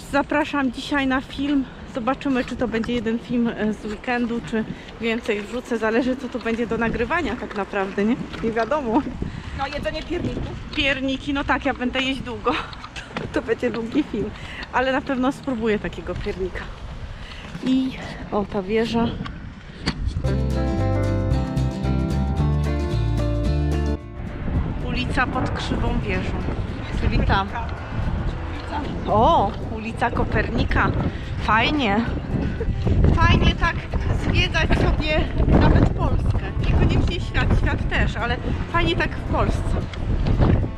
Zapraszam dzisiaj na film. Zobaczymy, czy to będzie jeden film e, z weekendu, czy więcej wrzucę. Zależy, co tu będzie do nagrywania tak naprawdę, nie? Nie wiadomo. No jedzenie pierników. Pierniki, no tak, ja będę jeść długo. To będzie długi film. Ale na pewno spróbuję takiego piernika. I o, ta wieża. Ulica pod Krzywą Wieżą. Czyli tam. O, ulica Kopernika. Fajnie. Fajnie tak zwiedzać sobie nawet Polskę. Niekoniecznie świat, świat też, ale fajnie tak w Polsce.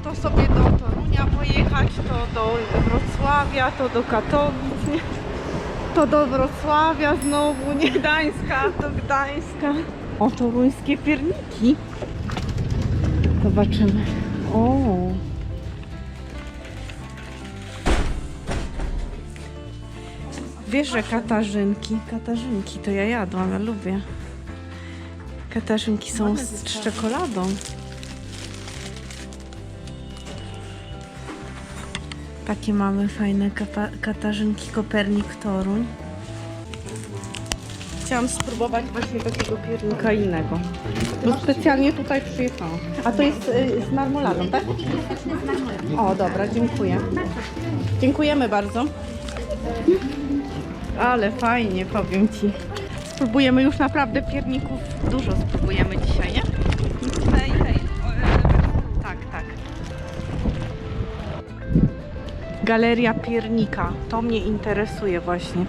To sobie do Torunia pojechać, to do Wrocławia, to do Katowic, nie? to do Wrocławia znowu, nie Gdańska, do Gdańska. O, toruńskie pierniki. Zobaczymy. O. Wiesz, że katarzynki, katarzynki to ja jadłam, ja lubię. Katarzynki są z, z czekoladą. Takie mamy fajne katarzynki Kopernik Toruń. Chciałam spróbować właśnie takiego piernika innego. Bo specjalnie tutaj przyjechałam. A to jest y, z marmoladą, tak? O, dobra, dziękuję. Dziękujemy bardzo. Ale fajnie, powiem Ci. Spróbujemy już naprawdę pierników. Dużo spróbujemy dzisiaj, nie? Hej, hej. Tak, tak. Galeria piernika. To mnie interesuje właśnie.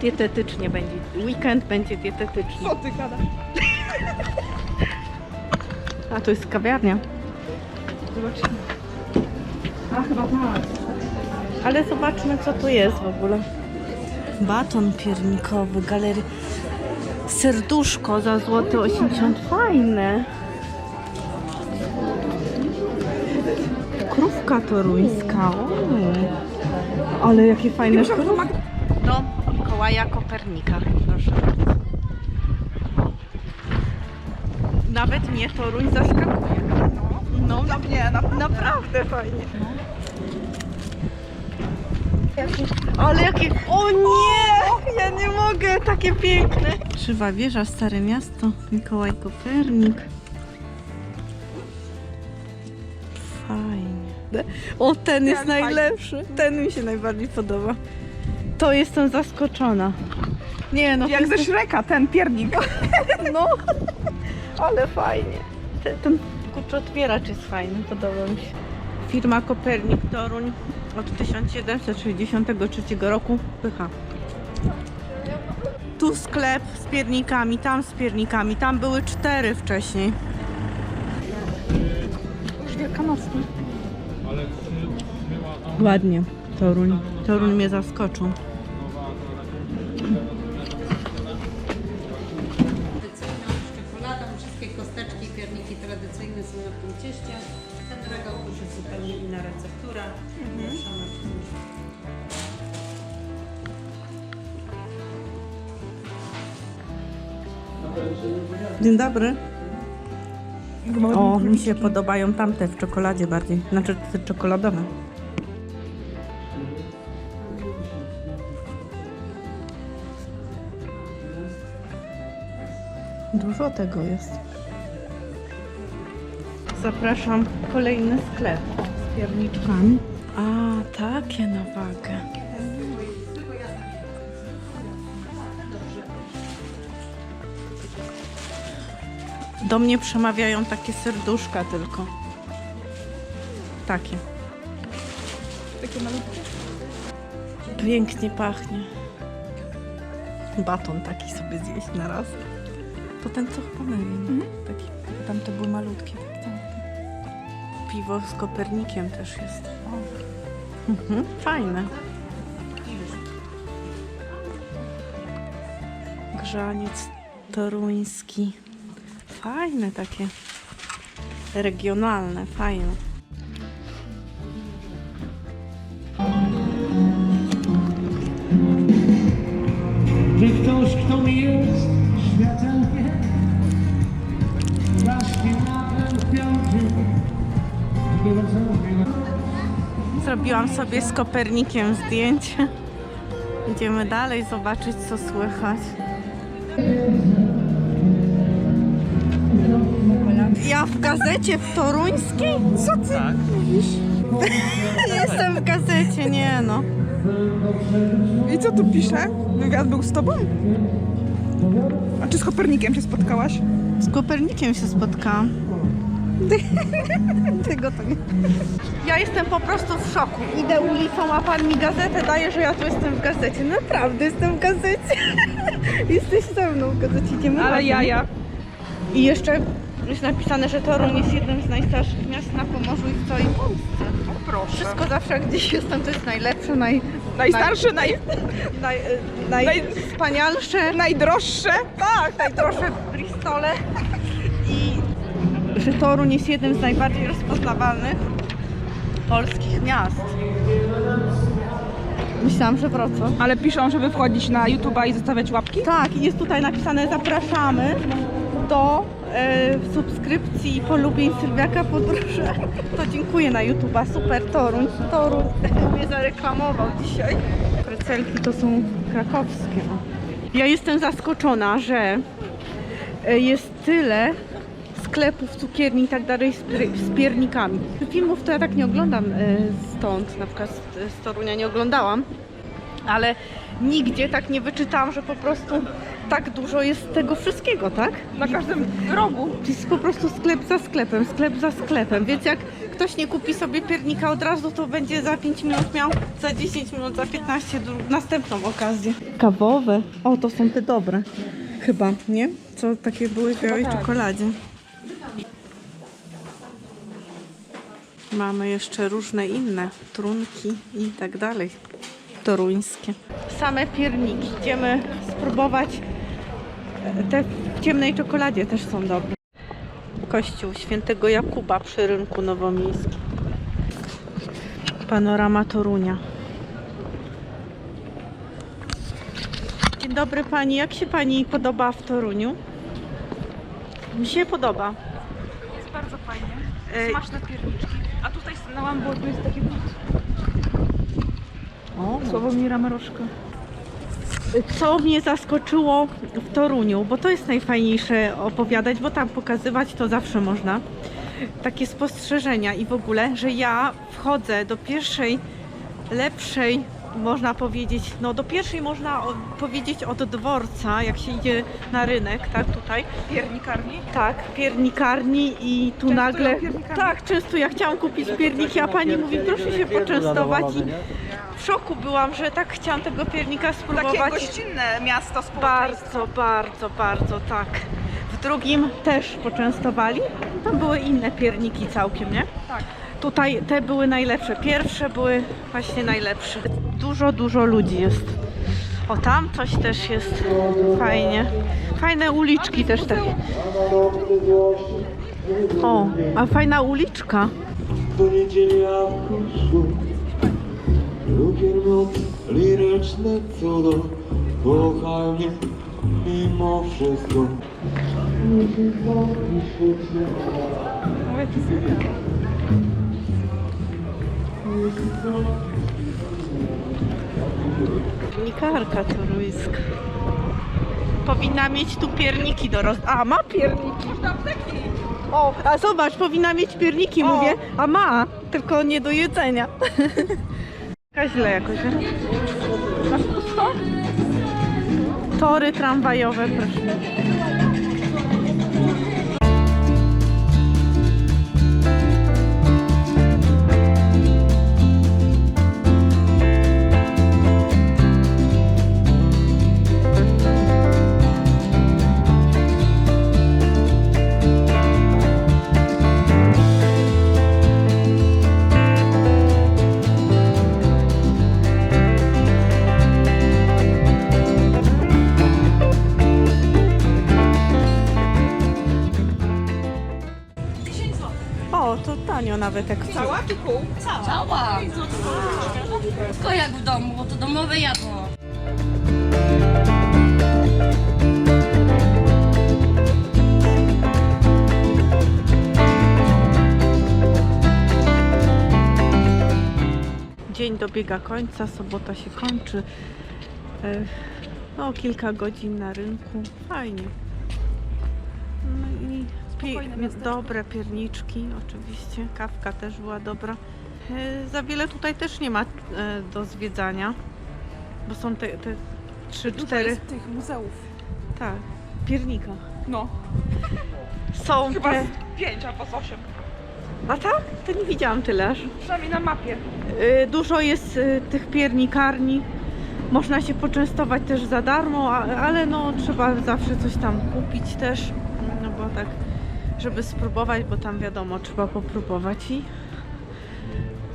Dietetycznie będzie. Weekend będzie dietetycznie. Co ty gadasz? A to jest kawiarnia. Zobaczymy. A chyba tak. Ale zobaczmy, co tu jest w ogóle. Baton piernikowy, galerii. Serduszko za złote 80. Fajne. Krówka toruńska. O. Ale jakie fajne to ma... Dom Mikołaja Kopernika. Proszę bardzo. Nawet mnie Toruń zaskakuje. No, No nie, naprawdę. Naprawdę fajnie. Ale jakie... O nie! Ja nie mogę! Takie piękne! Krzywa wieża, Stare Miasto, Mikołaj Kopernik. Fajnie. O, ten jest najlepszy. Ten mi się najbardziej podoba. To jestem zaskoczona. Nie no, Jak to ze jest... Ten piernik. No, ale fajnie. Ten, ten kurczę otwieracz jest fajny, podoba mi się. Firma Kopernik Toruń od 1763 roku pycha. Tu sklep z piernikami, tam z piernikami, tam były cztery wcześniej. Już wielkanocny. Ładnie, Toruń. Toruń mnie zaskoczył. wszystkie kosteczki pierniki tradycyjne są na tym cieście. Ten regał już jest zupełnie inna receptura. W tym. Dzień dobry. O, mi się podobają tamte w czekoladzie bardziej. Znaczy te czekoladowe. Dużo tego jest. Zapraszam kolejny sklep pierniczkami. A, takie na wagę. Do mnie przemawiają takie serduszka tylko. Takie. Takie malutkie. Pięknie pachnie. Baton taki sobie zjeść na raz. To ten co chyba myli. Taki, tam to były malutkie. Piwo z Kopernikiem też jest. Mhm, fajne. Grzaniec toruński. Fajne takie. Regionalne, fajne. Zrobiłam sobie z Kopernikiem zdjęcie. Idziemy dalej zobaczyć, co słychać. Ja w gazecie w Toruńskiej? Co ty Tak. mówisz? Jestem w gazecie, nie no. I co tu pisze? Wywiad był z tobą? A czy z Kopernikiem się spotkałaś? Z Kopernikiem się spotkałam. Tego to nie. Ja jestem po prostu w szoku. Idę ulicą, a pan mi gazetę daje, że ja tu jestem w gazecie. Naprawdę jestem w gazecie. Jesteś ze mną w gazecie. Idziemy Ale razem. jaja. I jeszcze jest napisane, że Toruń jest jednym z najstarszych miast na Pomorzu i w całej Polsce. O proszę. Wszystko zawsze jak gdzieś jestem, to jest najlepsze, naj, Najstarsze, naj, naj, naj, najwspanialsze. najdroższe. Tak, najdroższe Bristole. Że Toruń jest jednym z najbardziej rozpoznawalnych polskich miast. Myślałam, że Wrocław. Ale piszą, żeby wchodzić na YouTube'a i zostawiać łapki? Tak, i jest tutaj napisane zapraszamy do e, subskrypcji polubień Sylwiaka Podróże. To dziękuję na YouTube'a. Super Toruń. Toruń mnie zareklamował dzisiaj. Precelki to są krakowskie. Ja jestem zaskoczona, że e, jest tyle sklepów, cukierni i tak dalej z, pier- z piernikami. Filmów to ja tak nie oglądam e, stąd, na przykład z, Torunia nie oglądałam ale nigdzie tak nie wyczytałam, że po prostu tak dużo jest tego wszystkiego, tak? Na każdym rogu. To jest po prostu sklep za sklepem, sklep za sklepem, więc jak ktoś nie kupi sobie piernika od razu, to będzie za 5 minut miał, za 10 minut, za 15 dru- następną okazję. Kawowe. O, to są te dobre. Chyba, nie? Co takie były w białej czekoladzie. Mamy jeszcze różne inne trunki i tak dalej. Toruńskie. Same pierniki. Idziemy spróbować. E, Te w ciemnej czekoladzie też są dobre. Kościół świętego Jakuba przy rynku nowomiejskim. Panorama Torunia. Dzień dobry pani. Jak się pani podoba w Toruniu? Mi się podoba. Jest bardzo fajnie. Ej. Smaczne pierniczki. A tutaj stanęłam, bo tu jest takie O, Sławomira Maroszka. Co mnie zaskoczyło w Toruniu, bo to jest najfajniejsze opowiadać, bo tam pokazywać to zawsze można. Takie spostrzeżenia i w ogóle, że ja wchodzę do pierwszej, lepszej, można powiedzieć, no do pierwszej można o, powiedzieć od dworca, jak się idzie na rynek, tak tutaj. Piernikarni. Tak, piernikarni i tu Częstują nagle. piernikami? Tak, często ja chciałam kupić pierniki, a pani mówi, proszę się poczęstować. I w szoku byłam, że tak chciałam tego piernika Takie spróbować. gościnne miasto społeczeństwo. Bardzo, bardzo, bardzo tak. W drugim też poczęstowali. Tam były inne pierniki całkiem, nie? Tak. Tutaj te były najlepsze. Pierwsze były właśnie najlepsze. Dużo, dużo ludzi jest. O, tam coś też jest fajnie. Fajne uliczki też takie. O, a fajna uliczka. Do Lubię liryczne cudo Kochaj mnie mimo wszystko Mówię, Piernikarka toruńska. Powinna mieć tu pierniki do roz... A, ma pierniki. O, a zobacz, powinna mieć pierniki, mówię. A ma, tylko nie do jedzenia. Taka źle jakoś, nie? Tory tramwajowe, proszę. Tanio nawet jak chcesz. Cała czy pół? Cała! Tylko jak w domu, bo to domowe jadło. dzień dobiega końca, sobota się kończy. E, No, kilka godzin na rynku. Fajnie. No i Spokojne pie- miasteczko. dobre pierniczki, oczywiście. Kawka też była dobra. E, Za wiele tutaj też nie ma e, do zwiedzania, bo są te, te trzy, Dużo cztery. jest tych muzeów. Tak, piernika. No, Są chyba te... z pięć albo z osiem. A tak? To nie widziałam tyle aż. Przynajmniej na mapie. Y, Dużo jest tych piernikarni. Można się poczęstować też za darmo, ale no trzeba zawsze coś tam kupić też. No bo tak, żeby spróbować, bo tam wiadomo, trzeba popróbować i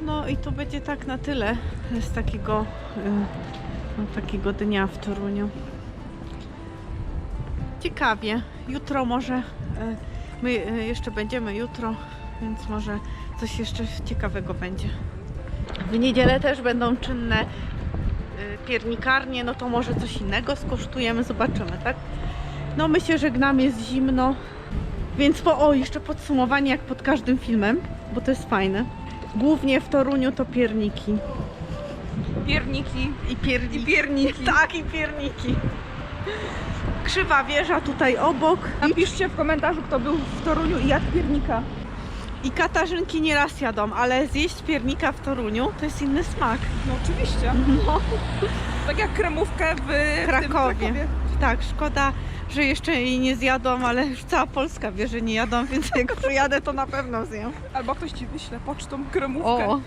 no i to będzie tak na tyle z takiego, y, no, takiego dnia w Toruniu. Ciekawie. Jutro może, y, my y, jeszcze będziemy jutro, więc może coś jeszcze ciekawego będzie. W niedzielę też będą czynne piernikarnie, no to może coś innego skosztujemy, zobaczymy, tak? No my się żegnamy, jest zimno, więc po, o, jeszcze podsumowanie jak pod każdym filmem, bo to jest fajne. Głównie w Toruniu to pierniki. Pierniki. I pierniki. I pierniki. Tak, i pierniki. Krzywa wieża tutaj obok. Napiszcie w komentarzu, kto był w Toruniu i jadł piernika. I katarzynki nieraz jadą, ale zjeść piernika w Toruniu to jest inny smak. No oczywiście. No. Tak jak kremówkę w Krakowie. Tym Krakowie. Tak, szkoda, że jeszcze jej nie zjadłam, ale już cała Polska wie, że nie jadą, więc jak przyjadę, to na pewno zjem. Albo ktoś ci wyśle pocztą kremówkę. O!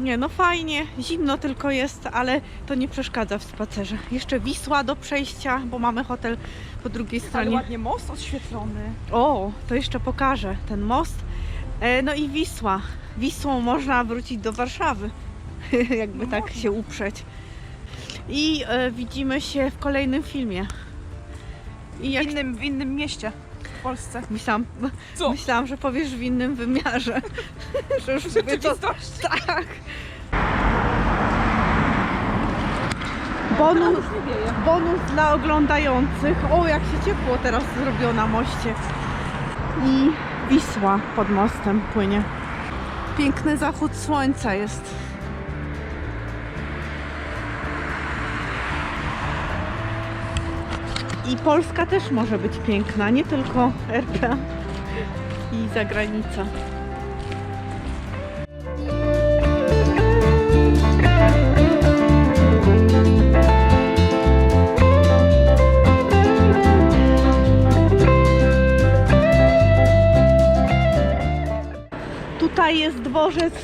Nie, no fajnie, zimno tylko jest, ale to nie przeszkadza w spacerze. Jeszcze Wisła do przejścia, bo mamy hotel po drugiej Ale stronie. ładnie most oświetlony. O, to jeszcze pokażę ten most. E, no i Wisła. Wisłą można wrócić do Warszawy, jakby No tak można. się uprzeć. I e, widzimy się w kolejnym filmie. I W jak innym, w innym mieście w Polsce. myślałam, Co? myślałam, że powiesz w innym wymiarze. że już sobie to Rzeczywistość. tak. Bonus, nie wieje. bonus dla oglądających. O, jak się ciepło teraz zrobiło na moście. I Wisła pod mostem płynie. Piękny zachód słońca jest. I Polska też może być piękna, nie tylko RP i zagranica. Tutaj jest dworzec,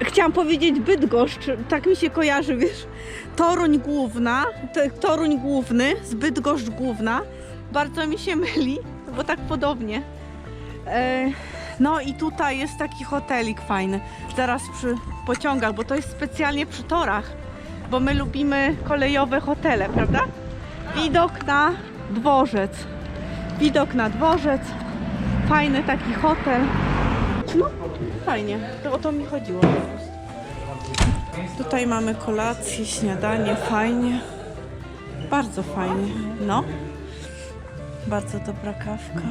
chciałam powiedzieć Bydgoszcz, tak mi się kojarzy, wiesz, Toruń główna, to- Toruń główny, z Bydgoszcz główna. Bardzo mi się myli, bo tak podobnie. E, no i tutaj jest taki hotelik fajny, zaraz przy pociągach, bo to jest specjalnie przy torach, bo my lubimy kolejowe hotele, prawda? Widok na dworzec. Widok na dworzec, fajny taki hotel. No, fajnie. To o to mi chodziło. Tutaj mamy kolację, śniadanie, fajnie. Bardzo fajnie. No. Bardzo dobra kawka.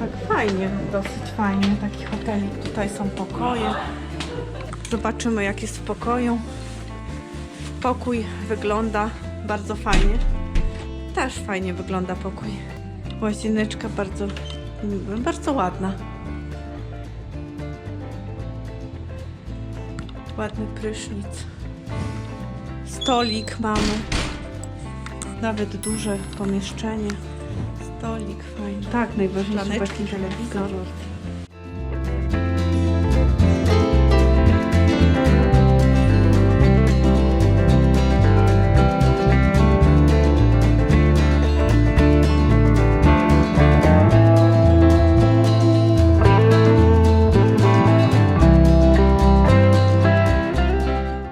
Tak fajnie, dosyć fajnie. Taki hotelik. Tutaj są pokoje. Zobaczymy jak jest w pokoju. Pokój wygląda bardzo fajnie. Też fajnie wygląda pokój. Łazieneczka bardzo, bardzo ładna. Ładny prysznic. Stolik mamy. Nawet duże pomieszczenie. Stolik fajny. Tak, najważniejsze. Szklaneczki, telewizor.